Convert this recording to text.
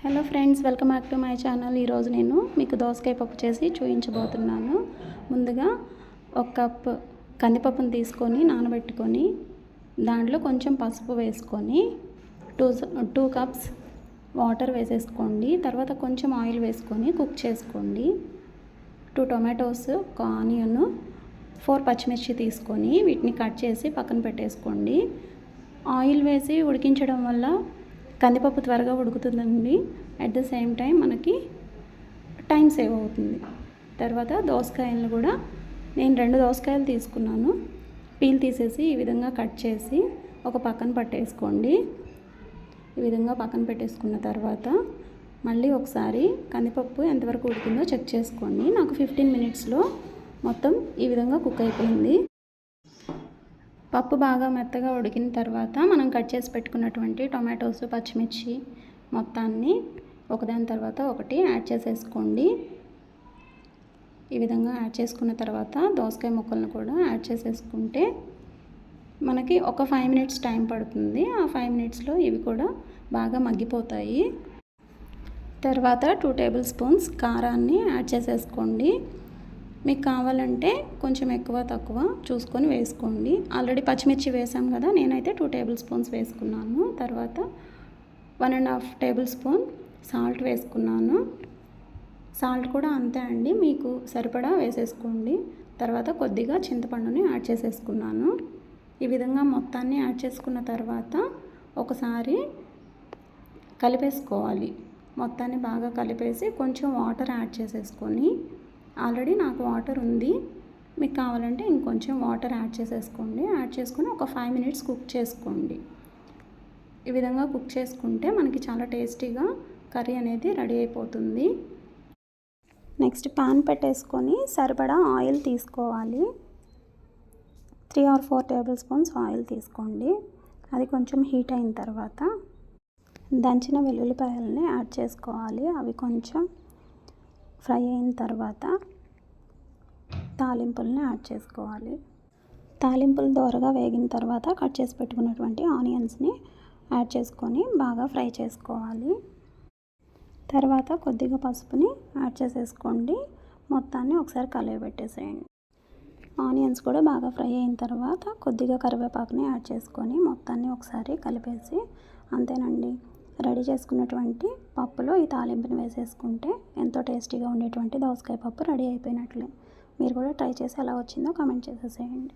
Hello friends welcome back to my channel. ఈరోజు నేను మీకు దోసకాయ పప్పు చేసి చూపించబోతున్నాను ముందుగా ఒక కప్ కందిపప్పును తీసుకొని నానబెట్టుకొని దాంట్లో కొంచెం పసుపు వేసుకొని టూ టూ కప్స్ వాటర్ వేసేసుకోండి. తర్వాత కొంచెం ఆయిల్ వేసుకొని కుక్ చేసుకోండి. టూ టొమాటోస్ ఒక ఆనియన్ ఫోర్ పచ్చిమిర్చి తీసుకొని వీటిని కట్ చేసి పక్కన పెట్టేసుకోండి. ఆయిల్ వేసి ఉడికించడం వల్ల కందిపప్పు త్వరగా ఉడుకుతుందండి. అట్ ద సేమ్ టైం మనకి టైం సేవ్ అవుతుంది. తర్వాత దోసకాయలను కూడా నేను రెండు దోసకాయలు తీసుకున్నాను. పీల్ తీసేసి ఈ విధంగా కట్ చేసి ఒక పక్కన పట్టేసుకోండి. ఈ విధంగా పక్కన పెట్టేసుకున్న తర్వాత మళ్ళీ ఒకసారి కందిపప్పు ఎంతవరకు ఉడికిందో చెక్ చేసుకోండి. నాకు ఫిఫ్టీన్ మినిట్స్లో మొత్తం ఈ విధంగా కుక్ అయిపోయింది. పప్పు బాగా మెత్తగా ఉడికిన తర్వాత మనం కట్ చేసి పెట్టుకున్నటువంటి టొమాటోస్ పచ్చిమిర్చి మొత్తాన్ని ఒకదాని తర్వాత ఒకటి యాడ్ చేసేసుకోండి. ఈ విధంగా యాడ్ చేసుకున్న తర్వాత దోసకాయ ముక్కలను కూడా యాడ్ చేసేసుకుంటే మనకి ఒక ఫైవ్ మినిట్స్ టైం పడుతుంది. ఆ ఫైవ్ మినిట్స్లో ఇవి కూడా బాగా మగ్గిపోతాయి. తర్వాత టూ టేబుల్ స్పూన్స్ కారాన్ని యాడ్ చేసేసుకోండి. మీకు కావాలంటే కొంచెం ఎక్కువ తక్కువ చూసుకొని వేసుకోండి. ఆల్రెడీ పచ్చిమిర్చి వేసాం కదా నేనైతే టూ టేబుల్ స్పూన్స్ వేసుకున్నాను. తర్వాత one and half tablespoon salt వేసుకున్నాను. సాల్ట్ కూడా అంతే అండి మీకు సరిపడా వేసేసుకోండి. తర్వాత కొద్దిగా చింతపండుని యాడ్ చేసేసుకున్నాను. ఈ విధంగా మొత్తాన్ని యాడ్ చేసుకున్న తర్వాత ఒకసారి కలిపేసుకోవాలి. మొత్తాన్ని బాగా కలిపేసి కొంచెం వాటర్ యాడ్ చేసేసుకొని ఆల్రెడీ నాకు వాటర్ ఉంది. మీకు కావాలంటే ఇంకొంచెం వాటర్ యాడ్ చేసేసుకోండి. యాడ్ చేసుకుని ఒక ఫైవ్ మినిట్స్ కుక్ చేసుకోండి. ఈ విధంగా కుక్ చేసుకుంటే మనకి చాలా టేస్టీగా కర్రీ అనేది రెడీ అయిపోతుంది. నెక్స్ట్ పాన్ పెట్టేసుకొని సరిపడా ఆయిల్ తీసుకోవాలి. Three or four tablespoons oil తీసుకోండి. అది కొంచెం హీట్ అయిన తర్వాత దంచిన వెల్లుల్లిపాయలని యాడ్ చేసుకోవాలి. అవి కొంచెం ఫ్రై అయిన తర్వాత తాలింపుల్ని యాడ్ చేసుకోవాలి. తాలింపులు దోరగా వేగిన తర్వాత కట్ చేసి పెట్టుకున్నటువంటి ఆనియన్స్ని యాడ్ చేసుకొని బాగా ఫ్రై చేసుకోవాలి. తర్వాత కొద్దిగా పసుపుని యాడ్ చేసేసుకోండి. మొత్తాన్ని ఒకసారి కలయబెట్టేసేయండి. ఆనియన్స్ కూడా బాగా ఫ్రై అయిన తర్వాత కొద్దిగా కరివేపాకుని యాడ్ చేసుకొని మొత్తాన్ని ఒకసారి కలిపేసి అంతేనండి. రెడీ చేసుకున్నటువంటి పప్పులో ఈ తాలింపుని వేసేసుకుంటే ఎంతో టేస్టీగా ఉండేటువంటి దోసకాయ పప్పు రెడీ అయిపోయినట్లే. మీరు కూడా ట్రై చేసి ఎలా వచ్చిందో కామెంట్ చేసేసేయండి.